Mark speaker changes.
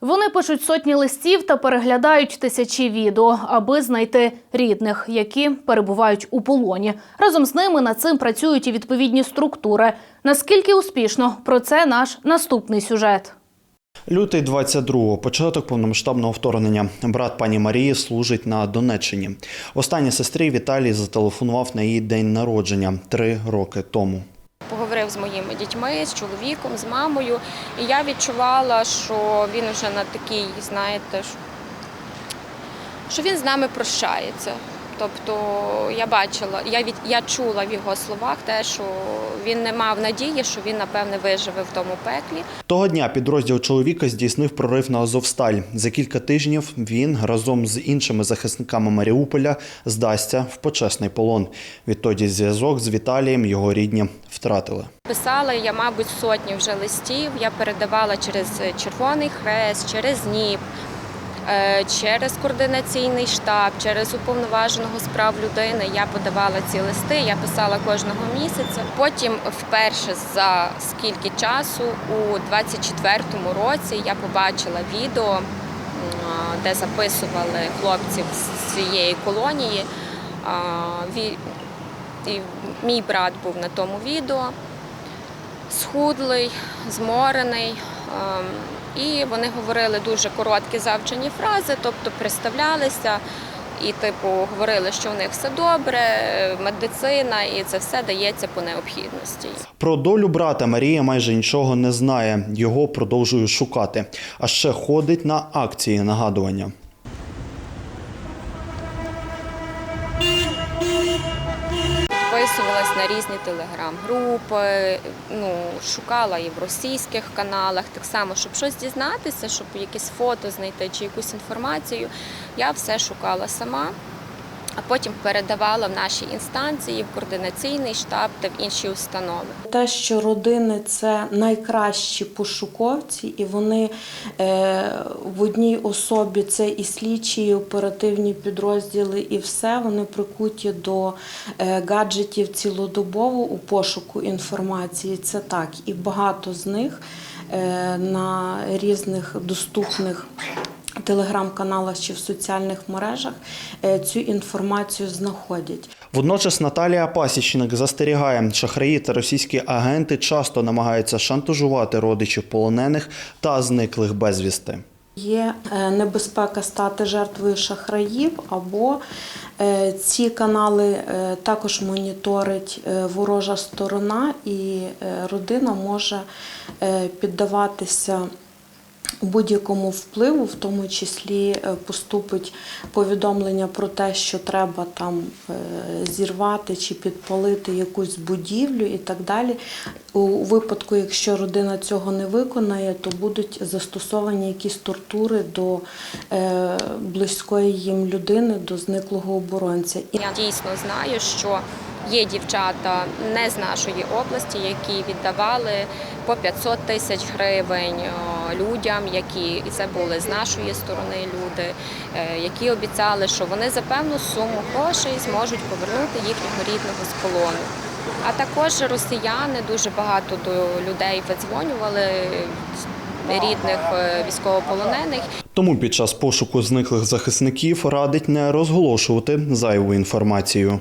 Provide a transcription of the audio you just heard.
Speaker 1: Вони пишуть сотні листів та переглядають тисячі відео, аби знайти рідних, які перебувають у полоні. Разом з ними над цим працюють і відповідні структури. Наскільки успішно про це наш наступний сюжет.
Speaker 2: Лютий 22-го, початок повномасштабного вторгнення. Брат пані Марії служить на Донеччині. Останній сестрі Віталій зателефонував на її день народження три роки тому.
Speaker 3: Поговорив з моїми дітьми, з чоловіком, з мамою, і я відчувала, що він вже на такій, знаєте, що він з нами прощається. Тобто я бачила, я від я чула в його словах те, що він не мав надії, що він напевне виживе в тому пеклі.
Speaker 2: Того дня підрозділ чоловіка здійснив прорив на Азовсталь. За кілька тижнів він разом з іншими захисниками Маріуполя здасться в почесний полон. Відтоді зв'язок з Віталієм його рідні втратили.
Speaker 3: Писала я, мабуть, сотні вже листів. Я передавала через Червоний Хрест, через НІП, через координаційний штаб, через уповноваженого з прав людини. Я подавала ці листи, я писала кожного місяця. Потім, вперше за скільки часу, у 24-му році, я побачила відео, де записували хлопців з цієї колонії. Мій брат був на тому відео схудлий, зморений. ем, І вони говорили дуже короткі завчені фрази, тобто представлялися і, типу, говорили, що в них все добре, медицина, і це все дається по необхідності.
Speaker 2: Про долю брата Марія майже нічого не знає. Його продовжують шукати. А ще ходить на акції нагадування.
Speaker 3: Підписувалась на різні телеграм-групи, ну, шукала і в російських каналах, так само, щоб щось дізнатися, щоб якісь фото знайти чи якусь інформацію. Я все шукала сама, а потім передавала в наші інстанції, в координаційний штаб та в інші установи.
Speaker 4: Те, що родини це найкращі пошуковці, і вони е, в одній особі це і слідчі, і оперативні підрозділи, і все вони прикуті до е, гаджетів цілодобово у пошуку інформації. Це так, і багато з них е, на різних доступних. Телеграм-каналах чи в соціальних мережах е, цю інформацію знаходять.
Speaker 2: Водночас Наталія Пасічник застерігає, шахраї та російські агенти часто намагаються шантажувати родичів полонених та зниклих безвісти.
Speaker 4: Є е, небезпека стати жертвою шахраїв, або е, ці канали також моніторить ворожа сторона, і родина може піддаватися будь-якому впливу, в тому числі е, поступить повідомлення про те, що треба там е, зірвати чи підпалити якусь будівлю і так далі. У випадку, якщо родина цього не виконає, то будуть застосовані якісь тортури до е, близької їм людини, до зниклого оборонця.
Speaker 3: Я дійсно знаю, що є дівчата не з нашої області, які віддавали по 500 тисяч гривень людям, які і це були з нашої сторони люди, е, які обіцяли, що вони за певну суму грошей зможуть повернути їхнього рідного з полону. А також росіяни дуже багато до людей видзвонювали рідних е, військовополонених
Speaker 2: Тому під час пошуку зниклих захисників радить не розголошувати зайву інформацію.